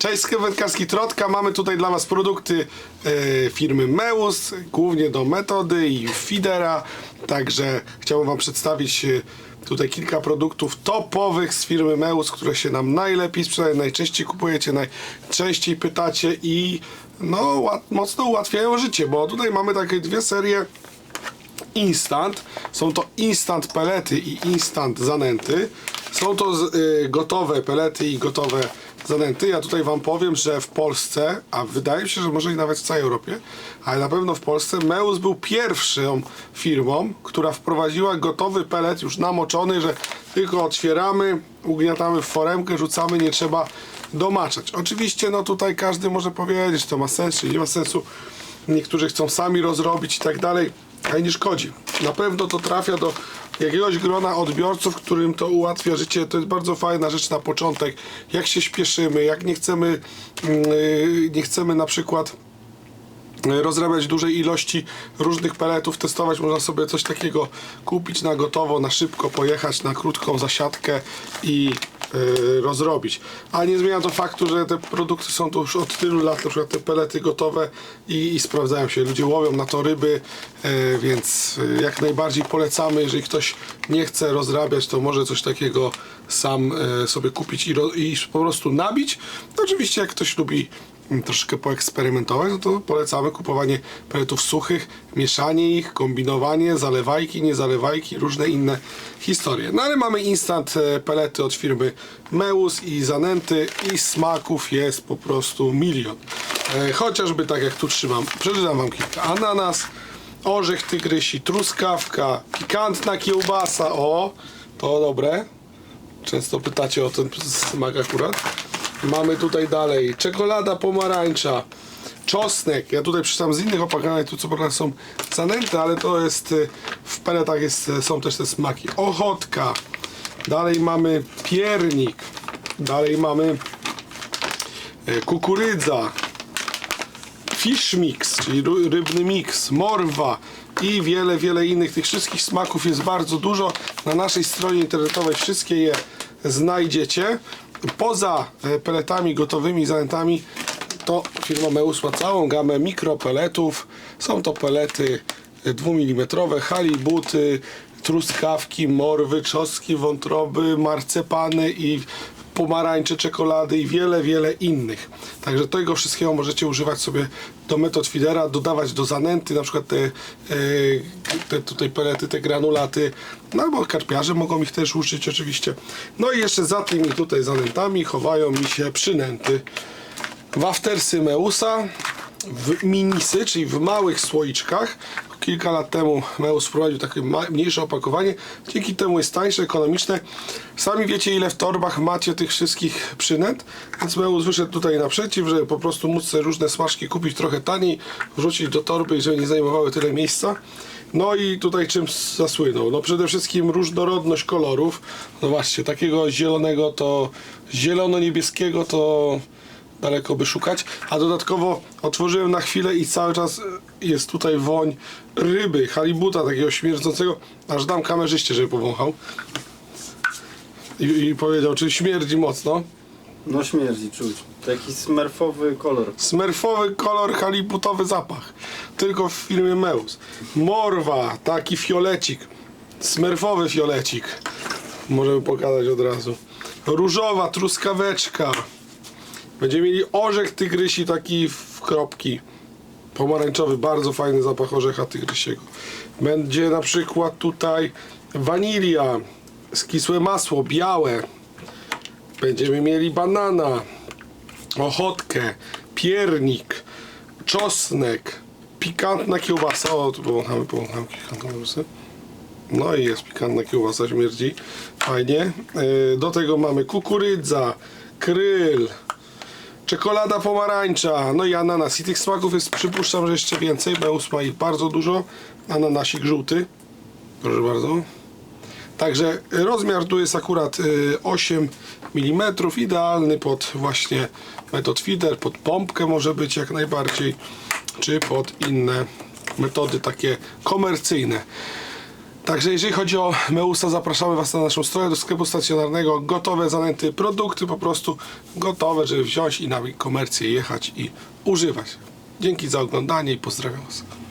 Cześć, sklep wędkarski Trotka. Mamy tutaj dla Was produkty e, firmy Meus, głównie do metody i feedera. Także chciałbym Wam przedstawić e, tutaj kilka produktów topowych z firmy Meus, które się nam najlepiej sprzedają, najczęściej kupujecie, najczęściej pytacie i no, łat, mocno ułatwiają życie, bo tutaj mamy takie dwie serie instant. Są to instant pelety i instant zanęty. Są to y, gotowe pelety i gotowe zanęty. Ja tutaj Wam powiem, że w Polsce, a wydaje mi się, że może i nawet w całej Europie, ale na pewno w Polsce Meus był pierwszą firmą, która wprowadziła gotowy pelet już namoczony, że tylko otwieramy, ugniatamy w foremkę, rzucamy, nie trzeba domaczać. Oczywiście, no tutaj każdy może powiedzieć, to ma sens, czy nie ma sensu. Niektórzy chcą sami rozrobić i tak dalej, ale nie szkodzi. Na pewno to trafia do jakiegoś grona odbiorców, którym to ułatwia życie. To jest bardzo fajna rzecz na początek. Jak się śpieszymy, jak nie chcemy, mm, yy, nie chcemy na przykład rozrabiać dużej ilości różnych peletów, testować można sobie coś takiego kupić na gotowo, na szybko, pojechać na krótką zasiadkę i rozrobić. Ale nie zmienia to faktu, że te produkty są tu już od tylu lat, na przykład te pelety gotowe i, i sprawdzają się. Ludzie łowią na to ryby, yy, więc yy, jak najbardziej polecamy, jeżeli ktoś nie chce rozrabiać, to może coś takiego sam sobie kupić i, i po prostu nabić. Oczywiście jak ktoś lubi troszkę poeksperymentować, no to polecamy kupowanie peletów suchych, mieszanie ich, kombinowanie, zalewajki, nie zalewajki, różne inne historie. No ale mamy instant e, pelety od firmy Meus i Zanęty i smaków jest po prostu milion. E, chociażby tak jak tu trzymam, przeczytam wam kilka. Ananas, orzech tygrysi, truskawka, pikantna kiełbasa, o, to dobre. Często pytacie o ten smak akurat. Mamy tutaj dalej czekolada pomarańcza, czosnek. Ja tutaj przeczytam z innych opakowań, tu co prawda są zanęte, ale to jest y, w peletach jest, y, są też te smaki. Ochotka. Dalej mamy piernik. Dalej mamy y, kukurydza. Fish mix, czyli rybny mix, morwa i wiele, wiele innych. Tych wszystkich smaków jest bardzo dużo. Na naszej stronie internetowej wszystkie je znajdziecie. Poza e, peletami gotowymi, zanętami, to firma Meus ma całą gamę mikropeletów. Są to pelety 2 mm, halibuty, truskawki, morwy, czosnki, wątroby, marcepany i pomarańcze, czekolady i wiele, wiele innych. Także tego wszystkiego możecie używać sobie do metod feedera, dodawać do zanęty, na przykład te, e, te tutaj pelety, te granulaty, no albo karpiarze mogą ich też użyć oczywiście. No i jeszcze za tymi tutaj zanętami chowają mi się przynęty. Waftersy Meusa w minisy, czyli w małych słoiczkach. Kilka lat temu Meus wprowadził takie mniejsze opakowanie. Dzięki temu jest tańsze, ekonomiczne. Sami wiecie ile w torbach macie tych wszystkich przynęt, więc Meus wyszedł tutaj naprzeciw, żeby po prostu móc sobie różne smaczki kupić trochę taniej, wrzucić do torby żeby nie zajmowały tyle miejsca. No i tutaj czym zasłynął? No przede wszystkim różnorodność kolorów. No właśnie, takiego zielonego to zielono-niebieskiego to daleko by szukać, a dodatkowo otworzyłem na chwilę i cały czas e, jest tutaj woń ryby, halibuta takiego śmierdzącego, aż dam kamerzyście, żeby powąchał i, i powiedział, czy śmierdzi mocno. No śmierdzi czuć. Taki smerfowy kolor. Smerfowy kolor, halibutowy zapach. Tylko w firmie Meus. Morwa, taki fiolecik. Smerfowy fiolecik. Możemy pokazać od razu. Różowa truskaweczka. Będziemy mieli orzech tygrysi taki w kropki. Pomarańczowy, bardzo fajny zapach orzecha tygrysiego. Będzie na przykład tutaj wanilia, skisłe masło, białe. Będziemy mieli banana, ochotkę, piernik, czosnek, pikantna kiełbasa. O, tu powąchamy, powąchamy pikantną kiełbasę. No i jest pikantna kiełbasa, śmierdzi. Fajnie. Yy, Do tego mamy kukurydza, kryl, czekolada pomarańcza, no i ananas. I tych smaków jest, przypuszczam, że jeszcze więcej. Beus ma ich bardzo dużo. Ananasik żółty. Proszę bardzo. Także rozmiar tu jest akurat y, 8 mm, idealny pod właśnie metod feeder, pod pompkę może być jak najbardziej, czy pod inne metody takie komercyjne. Także jeżeli chodzi o Meusa, zapraszamy Was na naszą stronę do sklepu stacjonarnego. Gotowe zanęty produkty, po prostu gotowe, żeby wziąć i na komercję jechać i używać. Dzięki za oglądanie i pozdrawiam Was.